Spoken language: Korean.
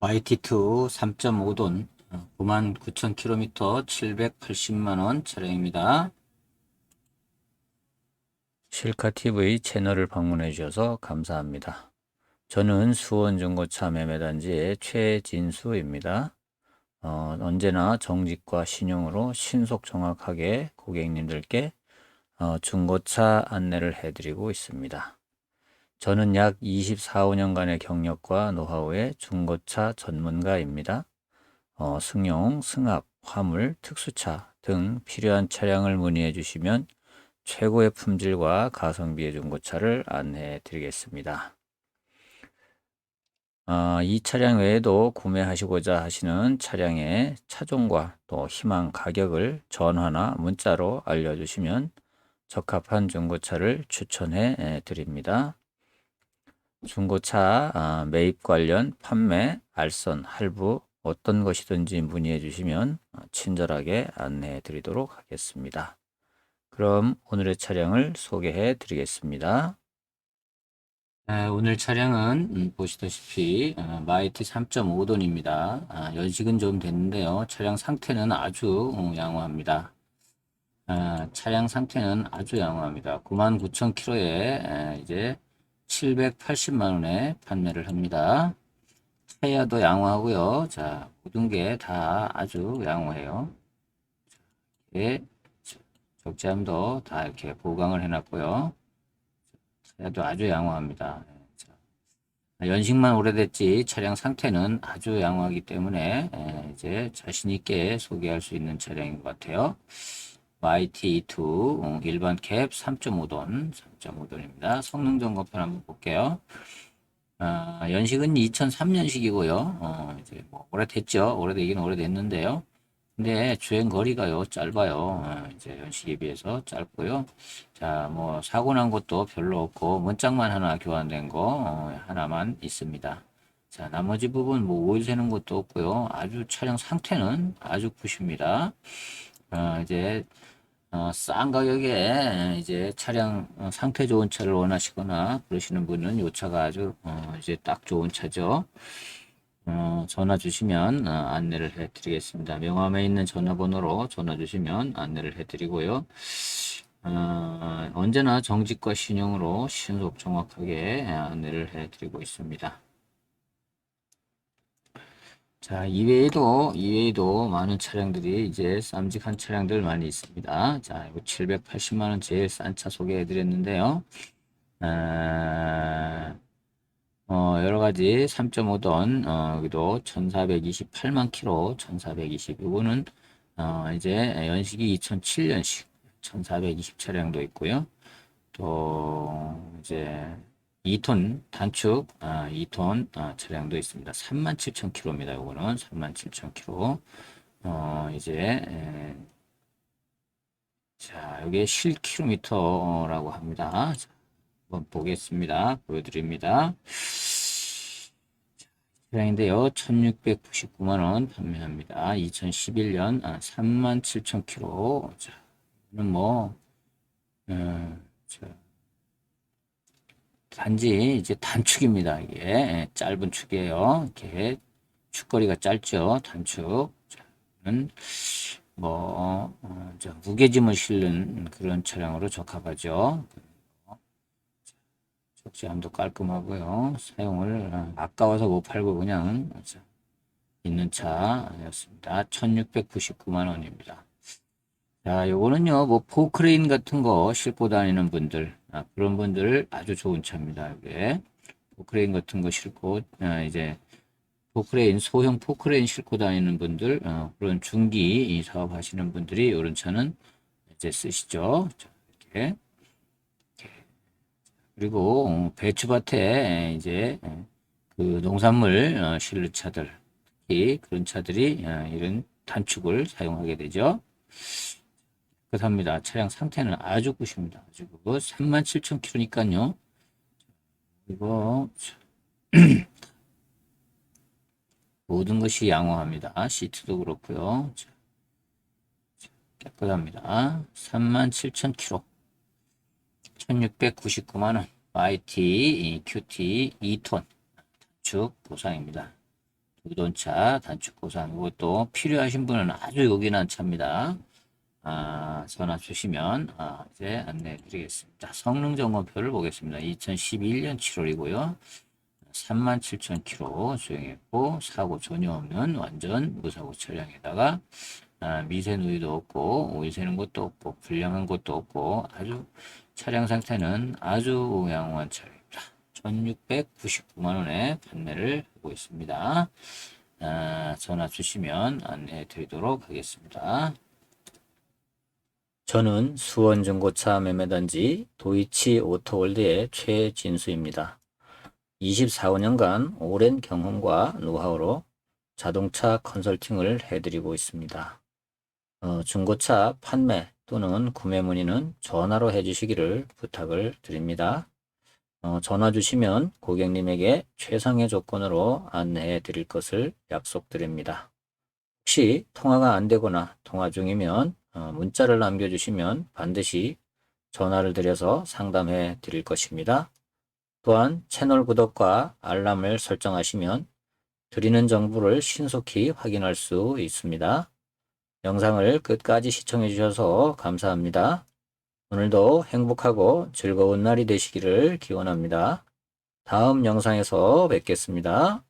YT2 3.5돈 99,000km 780만원 차량입니다. 실카TV 채널을 방문해 주셔서 감사합니다. 저는 수원중고차 매매단지의 최진수입니다. 어, 언제나 정직과 신용으로 신속 정확하게 고객님들께 어, 중고차 안내를 해드리고 있습니다. 저는 약 24, 5년간의 경력과 노하우의 중고차 전문가입니다. 어, 승용, 승합, 화물, 특수차 등 필요한 차량을 문의해 주시면 최고의 품질과 가성비의 중고차를 안내해 드리겠습니다. 아, 이 차량 외에도 구매하시고자 하시는 차량의 차종과 또 희망 가격을 전화나 문자로 알려주시면 적합한 중고차를 추천해 드립니다. 중고차 아, 매입 관련 판매, 알선, 할부 어떤 것이든지 문의해 주시면 어, 친절하게 안내해 드리도록 하겠습니다. 그럼 오늘의 차량을 소개해 드리겠습니다. 네, 오늘 차량은 음, 보시다시피 어, 마이티 3.5돈입니다. 아, 연식은 좀 됐는데요. 차량 상태는 아주 어, 양호합니다. 아, 차량 상태는 아주 양호합니다. 99,000km에 이제 780만 원에 판매를 합니다. 타이어도 양호하고요. 자, 모든 게 다 아주 양호해요. 이렇게 적재함도 다 이렇게 보강을 해놨고요. 타이어도 아주 양호합니다. 자, 연식만 오래됐지 차량 상태는 아주 양호하기 때문에 에, 이제 자신 있게 소개할 수 있는 차량인 것 같아요. YT2 어, 일반 캡 3.5돈 3.5돈입니다. 성능 점검편 한번 볼게요. 아, 연식은 2003년식이고요. 어, 이제 뭐 오래됐죠. 오래되긴 오래됐는데요. 근데 주행 거리가요 짧아요. 어, 이제 연식에 비해서 짧고요. 자, 뭐 사고 난 것도 별로 없고 문짝만 하나 교환된 거 어, 하나만 있습니다. 자, 나머지 부분 뭐 오일 새는 것도 없고요. 아주 차량 상태는 아주 굿입니다. 어, 이제 어, 싼 가격에 이제 차량 어, 상태 좋은 차를 원하시거나 그러시는 분은 이 차가 아주 어, 이제 딱 좋은 차죠. 어, 전화 주시면 어, 안내를 해드리겠습니다. 명함에 있는 전화번호로 전화 주시면 안내를 해드리고요. 어, 언제나 정직과 신용으로 신속 정확하게 안내를 해드리고 있습니다. 자, 이외에도, 이외에도 많은 차량들이 이제 쌈직한 차량들 많이 있습니다. 자, 이거 780만원 제일 싼 차 소개해 드렸는데요. 아, 어, 여러 가지 3.5돈, 어, 여기도 1428만 킬로, 1420. 이거는, 어, 이제 연식이 2007년식, 1420 차량도 있고요. 또, 이제, 2톤 단축 아, 2톤 아, 차량도 있습니다. 37,000km입니다. 요거는 37,000km. 어, 이제 에, 자, 여기에 실킬로미터라고 합니다. 자, 한번 보겠습니다. 보여드립니다. 차량인데요. 1699만 원 판매합니다. 2011년 아, 37,000km. 자, 이거는 뭐 어, 자, 단지 이제 단축입니다. 이게 예, 짧은 축이에요. 이렇게 축거리가 짧죠. 단축. 는 뭐 어, 무게짐을 실는 그런 차량으로 적합하죠. 적재함도 깔끔하고요. 사용을 어, 아까워서 못 팔고 그냥 있는 차였습니다. 1699만 원입니다. 자, 요거는요, 뭐, 포크레인 같은 거 싣고 다니는 분들, 아, 그런 분들 아주 좋은 차입니다, 이게. 포크레인 같은 거 싣고, 아, 이제, 포크레인, 소형 포크레인 싣고 다니는 분들, 어, 그런 중기 사업 하시는 분들이 이런 차는 이제 쓰시죠. 자, 이렇게. 그리고, 어, 배추밭에 이제, 그 농산물 어, 실는 차들, 특히 그런 차들이 어, 이런 단축을 사용하게 되죠. 깨끗합니다. 차량 상태는 아주 굿입니다. 아주 굿. 37,000km니까요. 이거 모든 것이 양호합니다. 시트도 그렇고요. 깨끗합니다. 37,000km. 1699만원. YT, QT 2톤. 단축 보상입니다. 우돈차, 단축고산 이것도 필요하신 분은 아주 요긴한 차입니다. 아, 전화 주시면 아, 이제 안내해 드리겠습니다. 성능 점검표를 보겠습니다. 2011년 7월이고요. 37,000km 주행했고 사고 전혀 없는 완전 무사고 차량에다가 아, 미세 누이도 없고 오일 새는 것도 없고 불량한 것도 없고 아주 차량 상태는 아주 양호한 차량입니다. 1699만 원에 판매를 하고 있습니다. 아, 전화 주시면 안내해 드리도록 하겠습니다. 저는 수원 중고차 매매단지 도이치 오토월드의 최진수입니다. 24년간 오랜 경험과 노하우로 자동차 컨설팅을 해드리고 있습니다. 어, 중고차 판매 또는 구매 문의는 전화로 해주시기를 부탁을 드립니다. 어, 전화 주시면 고객님에게 최상의 조건으로 안내해 드릴 것을 약속드립니다. 혹시 통화가 안 되거나 통화 중이면 어, 문자를 남겨주시면 반드시 전화를 드려서 상담해 드릴 것입니다. 또한 채널 구독과 알람을 설정하시면 드리는 정보를 신속히 확인할 수 있습니다. 영상을 끝까지 시청해 주셔서 감사합니다. 오늘도 행복하고 즐거운 날이 되시기를 기원합니다. 다음 영상에서 뵙겠습니다.